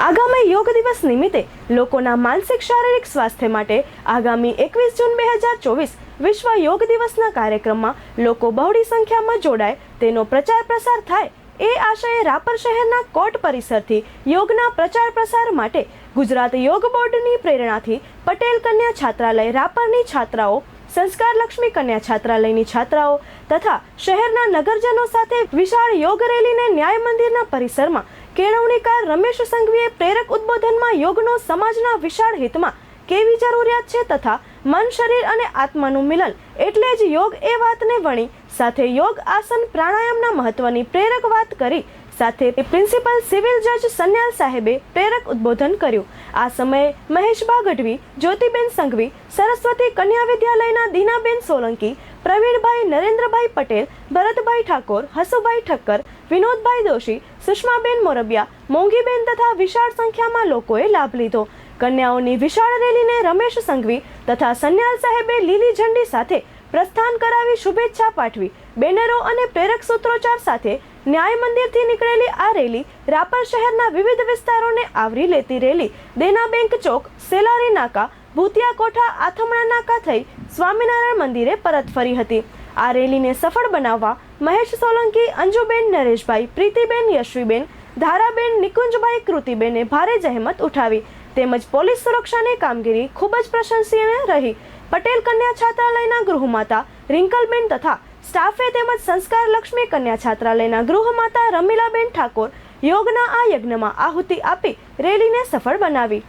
આગામી યોગ દિવસ નિમિત્તે લોકોના માનસિક શારીરિક સ્વાસ્થ્ય માટે આગામી એકવીસ જૂન બે હજાર ચોવીસ વિશ્વ યોગ દિવસના કાર્યક્રમમાં લોકો બહોળી સંખ્યામાં જોડાય, તેનો પ્રચાર પ્રસાર થાય એ આશયે રાપર શહેરના કોટ પરિસરથી યોગના પ્રચાર પ્રસાર માટે ગુજરાત યોગ બોર્ડની પ્રેરણાથી પટેલ કન્યા છાત્રાલય રાપરની છાત્રાઓ, સંસ્કાર લક્ષ્મી કન્યા છાત્રાલયની છાત્રાઓ તથા શહેરના નગરજનો સાથે વિશાળ યોગ રેલીને ન્યાય મંદિરના પરિસરમાં કેળવણીકાર રમેશ સંઘવીએ પ્રેરક ઉદ્બોધનમાં યોગનો સમાજના વિશાળ હિતમાં કેવી જરૂરિયાત છે તથા મન, શરીર અને આત્માનું મિલન એટલે જ યોગ એ વાતને વણી સાથે યોગ આસન પ્રાણાયામના મહત્વની પ્રેરક વાત કરી સાથે પ્રિન્સિપલ સિવિલ જજ સન્યાલ સાહેબે પ્રેરક ઉદ્બોધન કર્યું. આ સમયે મહેશબા ગઢવી જ્યોતિબેન સંઘવી, સરસ્વતી કન્યા વિદ્યાલયના દીનાબેન સોલંકી, પ્રવીણભાઈ નરેન્દ્રભાઈ પટેલ, ભરતભાઈ ઠાકોર, હસુભાઈ ઠક્કર વિનોદભાઈ દોશી, સુષ્માબેન મોરબિયા, મોંઘીબેન તથા વિશાળ સંખ્યામાં લોકોએ લાભ લીધો. કન્યાઓની વિશાળ રેલીને રમેશ સંઘવી તથા સન્યાલ સાહેબે લીલી ઝંડી સાથે પ્રસ્થાન કરાવી શુભેચ્છા પાઠવી. બેનરો અને પ્રેરક સૂત્રોચ્ચાર સાથે ન્યાય મંદિરથી નીકળેલી આ રેલી રાપર શહેરના વિવિધ વિસ્તારોને આવરી લેતી રેલી. દેના બેંક ચોક, સેલારી નાકા, ભૂતિયા કોઠા, આથમણા નાકા થઈ સ્વામિનારાયણ મંદિરે પરત ફરી હતી. આ રેલીને સફળ બનાવવા મહેશ સોલંકી, અંજુબેન નરેશભાઈ, પ્રીતિબેન યશવીબેન, ધારાબેન નિકુંજભાઈ કૃતિબેને ભારે જહેમત ઉઠાવી. તેમજ પોલીસ સુરક્ષાની કામગીરી ખૂબ જ પ્રશંસનીય રહી. પટેલ કન્યા છાત્રાલયના ગૃહમાતા રિંકલબેન તથા સ્ટાફે તેમજ સંસ્કાર લક્ષ્મી કન્યા છાત્રાલયના ગૃહમાતા રમીલાબેન ઠાકોર યોગના આ યજ્ઞમાં આહુતિ આપી રેલીને સફળ બનાવી.